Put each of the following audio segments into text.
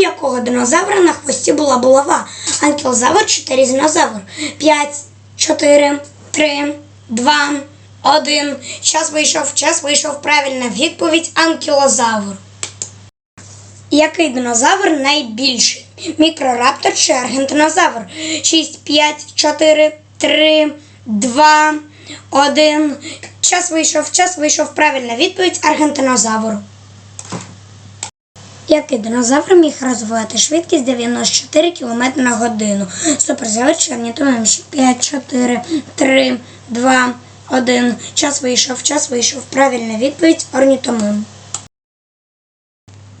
якого динозавра на хвості була булава? Анкілозавр чи терізинозавр? 5, 4, 3, 2, 1. Час вийшов, час вийшов. Правильна відповідь анкілозавр. Який динозавр найбільший? Мікрораптор чи аргентинозавр? 6, 5, 4, 3, 2, 1. Час вийшов, час вийшов. Правильна відповідь аргентинозавр. Який динозавр міг розвивати швидкість 94 км на годину? Суперзавр чи орнітомим? 5, 4, 3, 2, 1. Час вийшов, час вийшов. Правильна відповідь орнітомим.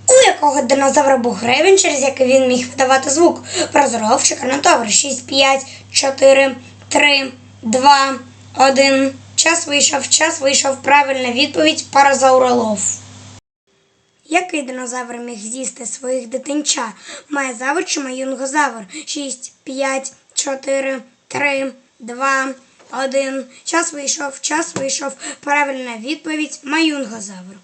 У якого динозавра був гребень, через який він міг видавати звук? Прозоров чи карнотавр? 6, 5, 4, 3, 2, 1. Час вийшов, час вийшов. Правильна відповідь паразауролов. Який динозавр міг з'їсти своїх дитинча? Маєзавр чи маюнгозавр? 6, 5, 4, 3, 2, 1. Час вийшов, час вийшов. Правильна відповідь маюнгозавр.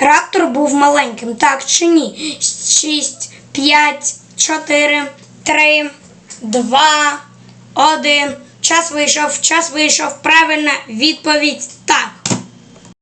Раптор був маленьким, так чи ні? 6, 5, 4, 3, 2, 1. Час вийшов, час вийшов. Правильна відповідь